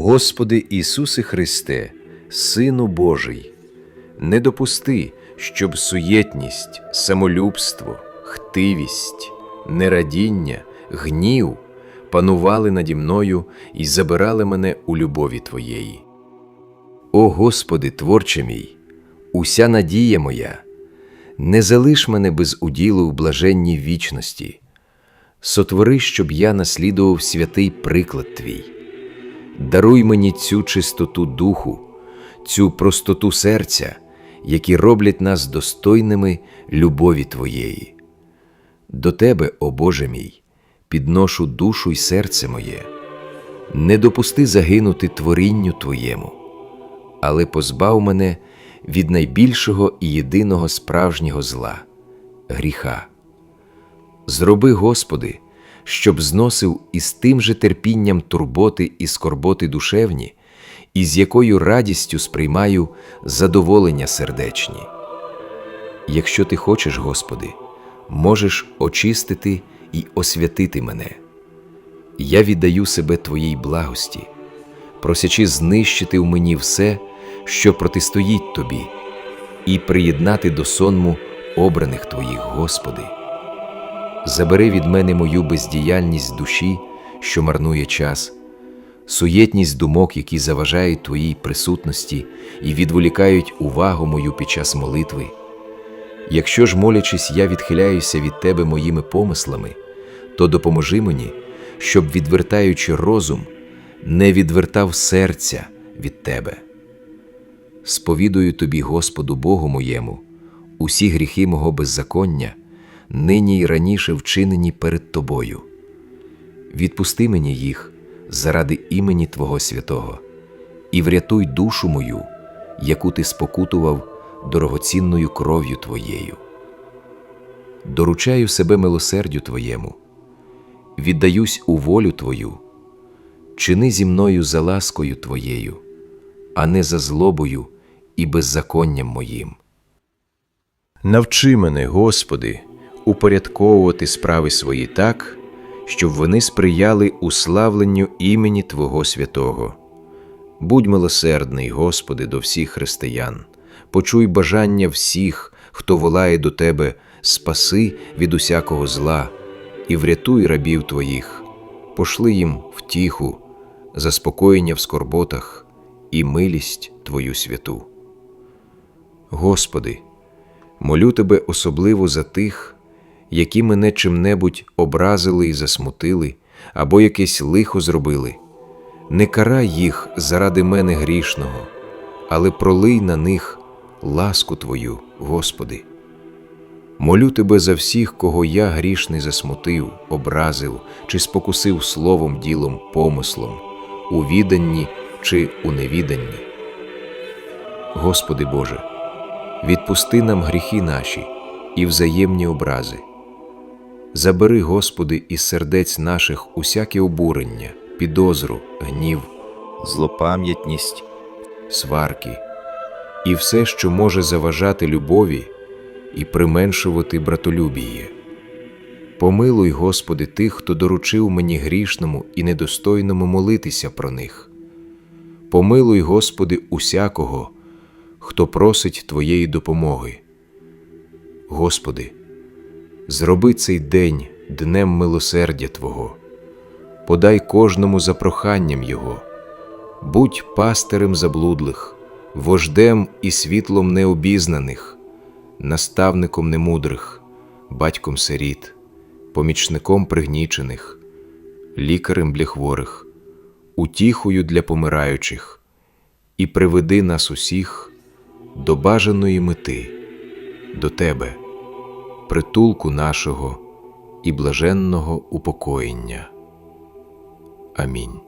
Господи Ісусе Христе, Сину Божий, не допусти, щоб суєтність, самолюбство, хтивість, нерадіння, гнів панували наді мною і забирали мене у любові Твоєї. О Господи, творче мій, уся надія моя, не залиш мене без уділу в блаженній вічності, сотвори, щоб я наслідував святий приклад Твій. Даруй мені цю чистоту духу, цю простоту серця, які роблять нас достойними любові Твоєї. До Тебе, о Боже мій, підношу душу й серце моє, не допусти загинути творінню Твоєму, але позбав мене від найбільшого і єдиного справжнього зла гріха. Зроби, Господи, щоб зносив із тим же терпінням турботи і скорботи душевні, і з якою радістю сприймаю задоволення сердечні. Якщо ти хочеш, Господи, можеш очистити і освятити мене. Я віддаю себе Твоїй благості, просячи знищити в мені все, що протистоїть Тобі, і приєднати до сонму обраних Твоїх, Господи. Забери від мене мою бездіяльність душі, що марнує час, суєтність думок, які заважають Твоїй присутності і відволікають увагу мою під час молитви. Якщо ж, молячись, я відхиляюся від Тебе моїми помислами, то допоможи мені, щоб, відвертаючи розум, не відвертав серця від Тебе. Сповідую Тобі, Господу Богу моєму, усі гріхи мого беззаконня, нині й раніше вчинені перед Тобою. Відпусти мені їх заради імені Твого святого, і врятуй душу мою, яку ти спокутував дорогоцінною кров'ю Твоєю. Доручаю себе милосердю Твоєму, віддаюсь у волю Твою, чини зі мною за ласкою Твоєю, а не за злобою і беззаконням моїм. Навчи мене, Господи, упорядковувати справи свої так, щоб вони сприяли уславленню імені Твого святого. Будь милосердний, Господи, до всіх християн, почуй бажання всіх, хто волає до Тебе, спаси від усякого зла, і врятуй рабів Твоїх, пошли їм втіху, заспокоєння в скорботах і милість Твою святу. Господи, молю Тебе особливо за тих, які мене чим-небудь образили і засмутили, або якесь лихо зробили. Не карай їх заради мене грішного, але пролий на них ласку Твою, Господи. Молю Тебе за всіх, кого я грішний засмутив, образив чи спокусив словом, ділом, помислом, у віданні чи у невіданні. Господи Боже, відпусти нам гріхи наші і взаємні образи. Забери, Господи, із сердець наших усяке обурення, підозру, гнів, злопам'ятність, сварки і все, що може заважати любові і применшувати братолюбіє. Помилуй, Господи, тих, хто доручив мені грішному і недостойному молитися про них. Помилуй, Господи, усякого, хто просить Твоєї допомоги. Господи, зроби цей день днем милосердя Твого, подай кожному за проханням Його, будь пастирем заблудлих, вождем і світлом необізнаних, наставником немудрих, батьком сиріт, помічником пригнічених, лікарем для хворих, утіхою для помираючих, і приведи нас усіх до бажаної мети, до Тебе, притулку нашого і блаженного упокоєння. Амінь.